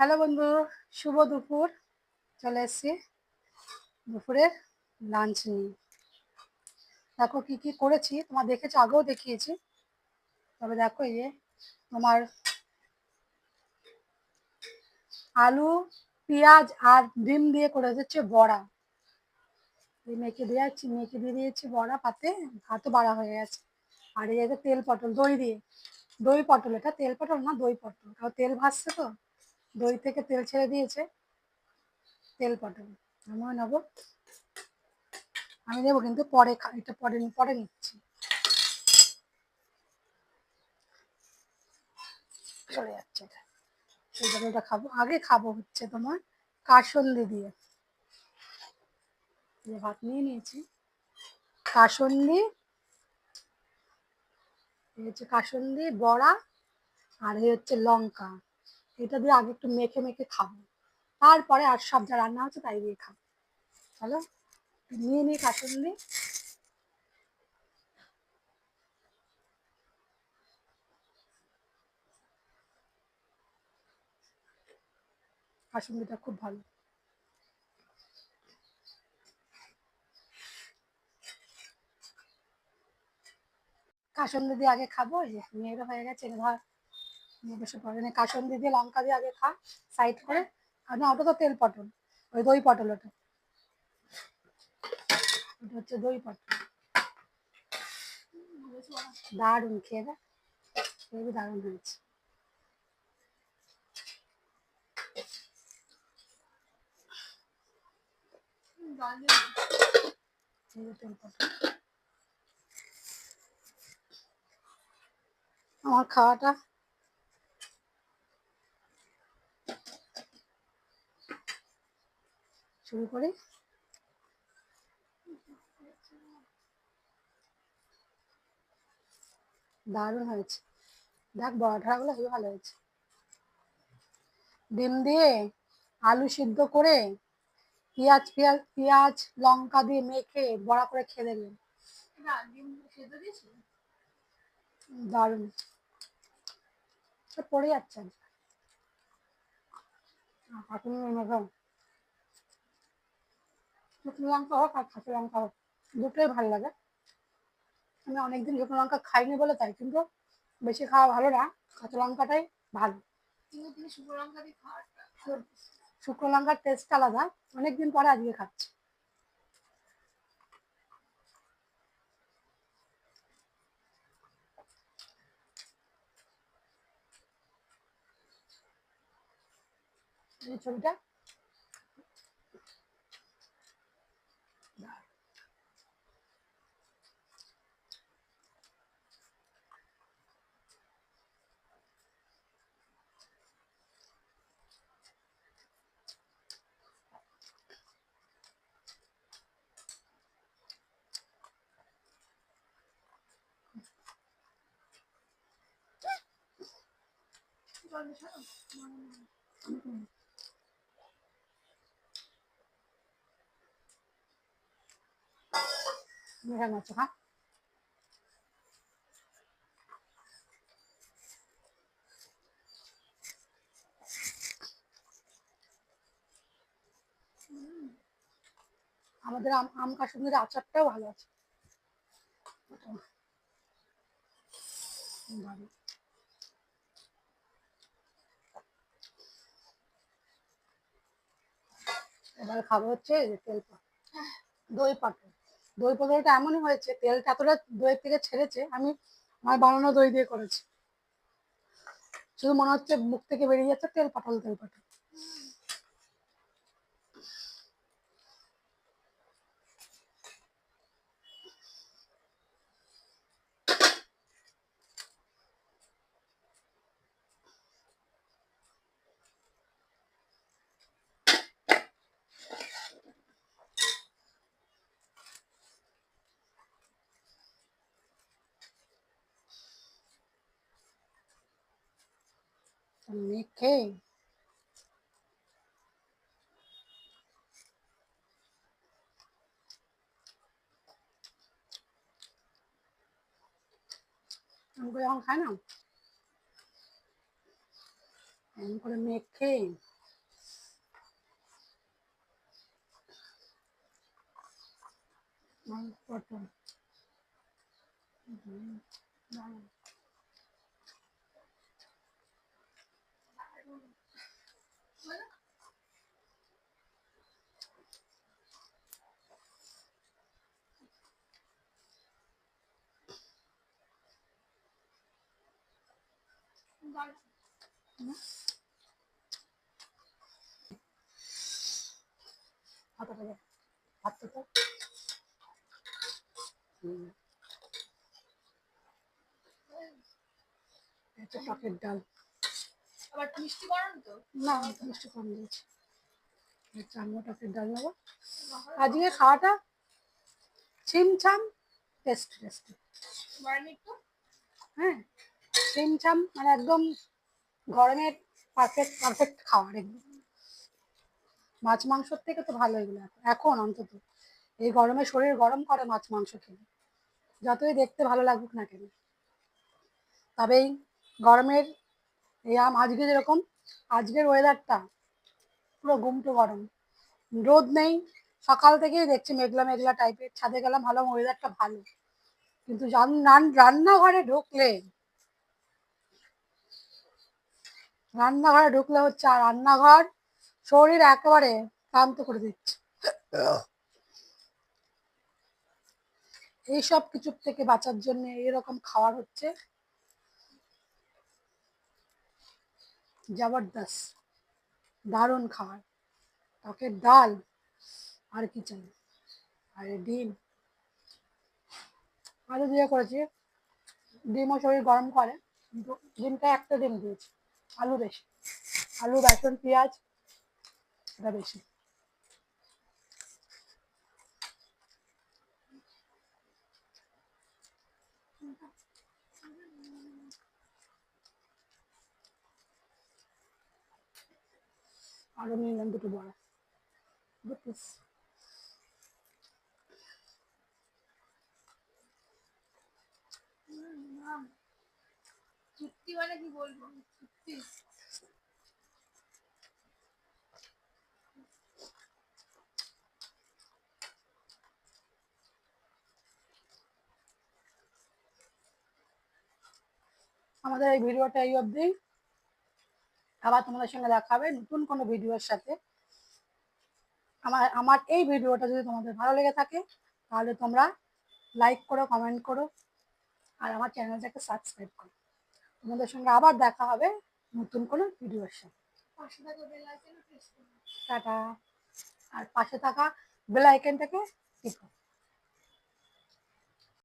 Hello বন্ধু, শুভ দুপুর। চলে এসছি দুপুরের লাঞ্চ নিয়ে। দেখো কি কি করেছি, তোমার দেখেছ, আগেও দেখিয়েছি। তবে দেখো এই যে তোমার আলু, পেঁয়াজ আর ডিম দিয়ে করে হচ্ছে বড়া। মেখে দিয়ে যাচ্ছি মেখে দিয়ে দিয়েছি বড়া, পাতে ভাতও বাড়া হয়ে গেছে। আর এই তেল পটল, দই দিয়ে। দই পটল, এটা তেল পটল না, দই পটল। কারণ তেল ভাসছে তো। দই থেকে তেল ছেড়ে দিয়েছে, তেল পটল আমিও নেব আমি নেব কিন্তু পরে এটা পরে পরে নিচ্ছি। চলে যাচ্ছে এটা। এটা খাব। আগে খাব হচ্ছে তোমার কাসন্দি দিয়ে। ভাত নিয়ে নিয়েছি। কাসন্দি হচ্ছে কাসন্দি, বড়া, আর এই হচ্ছে লঙ্কা। এটা দিয়ে আগে একটু মেখে মেখে খাব। তারপরে আর সব যা রান্না হচ্ছে তাই দিয়ে খাব। চলো নিয়ে নিই কাসন্দি কাসন্দিটা খুব ভালো। কাসন্দি দিয়ে আগে খাব মেয়েরও হয়ে গেছে ধর নিয়ে বসে পড়ে। নে কাসন্দি দিয়ে লঙ্কা দিয়ে আগে খা সাইড করে। আর না, ওটা তো তেল পটল। ওই দই পটল ওটা। ওটা হচ্ছে দই পটল। দারুণ, খেয়ে দেখ। খুবই দারুণ হয়েছে। আমার খাওয়াটা শুরু করি। দারুণ হয়েছে। দেখ বড়া ঠড়াগুলো হেবি ভালো হয়েছে। ডিম দিয়ে আলু সিদ্ধ করে পেঁয়াজ পেঁয়াজ পেঁয়াজ লঙ্কা দিয়ে মেখে বড়া করে খেয়ে দেখবেন দারুণ। সব পড়ে যাচ্ছে। এখন মেঘাও শুকনো লঙ্কা হোক আর কাঁচা লঙ্কা হোক দুটোই ভালো লাগে। আমি অনেকদিন শুকনো লঙ্কা খাইনি বলে তাই কিন্তু বেশি খাওয়া ভালো না কাঁচা লঙ্কাটাই ভালো। শুকনো লঙ্কার টেস্ট আলাদা অনেকদিন পরে আজকে খাচ্ছি। ছবিটা মেঘা মাছ হ্যাঁ আমাদের আম আম কাশ্মীরের আচারটাও ভালো আছে। এবার খাব হচ্ছে তেল দই পাটল দই পাটলটা এমনই হয়েছে, তেলটা এতটা দই থেকে ছেড়েছে, আমি আমার বানানো দই দিয়ে করেছি। শুধু মনে হচ্ছে মুখ থেকে বেরিয়ে যাচ্ছে তেল পাটল তেল পটল মেখে আমাকে যখন খায় না এমন করে মেখে মাংস পটল হুম, দারুণ। হাতে করে হাতে তো হুম। এটা টকের ডাল আবার মিষ্টি করেন তো না মিষ্টি কম দিয়েছি টকের ডাল নেব আজকে খাওয়াটা ছিমছাম টেস্ট টেস্টি হ্যাঁ ছিমছাম মানে একদম গরমের পারফেক্ট পারফেক্ট খাবার একদম। মাছ মাংসর থেকে তো ভালো এগুলো এখন অন্তত। এই গরমে শরীর গরম করে মাছ মাংস খেলে। যতই দেখতে ভালো লাগুক না কেন। তবে এই গরমের, এই আম আজকে যেরকম, আজকের ওয়েদারটা পুরো গুমটো গরম। রোদ নেই, সকাল থেকেই দেখছি মেঘলা মেঘলা টাইপের ছাদে গেলাম ভালো ওয়েদারটা ভালো। কিন্তু রান্নাঘরে ঢুকলে রান্নাঘরে ঢুকলে হচ্ছে আর রান্নাঘর শরীর একেবারে ক্লান্ত করে দিচ্ছে। এইসব কিছুর থেকে বাঁচার জন্য এরকম খাবার হচ্ছে জবরদস্ত, দারুণ খাবার। টকের ডাল, আর কি চাই? আর ডিম। আলু দিয়ে করেছি। ডিমও শরীর গরম করে, কিন্তু ডিমটা একটা ডিম দিয়েছি। আলু বেশি আলু বেসন পেঁয়াজ এটা বেশি আরও নিলাম দুটো বড় দু পিস চুক্তি মানে কি বলব? চুক্তি আমাদের এই ভিডিওটা এই অবধি। আবার তোমাদের সঙ্গে দেখা হবে নতুন কোনো ভিডিওর সাথে। আমার আমার এই ভিডিওটা যদি তোমাদের ভালো লেগে থাকে, তাহলে তোমরা লাইক করো কমেন্ট করো, আর আমার চ্যানেলটাকে সাবস্ক্রাইব করো। তোমাদের সঙ্গে আবার দেখা হবে নতুন কোনো ভিডিওর সাথে। টাটা। আর পাশে থাকা বেল আইকনটাকে টিপো।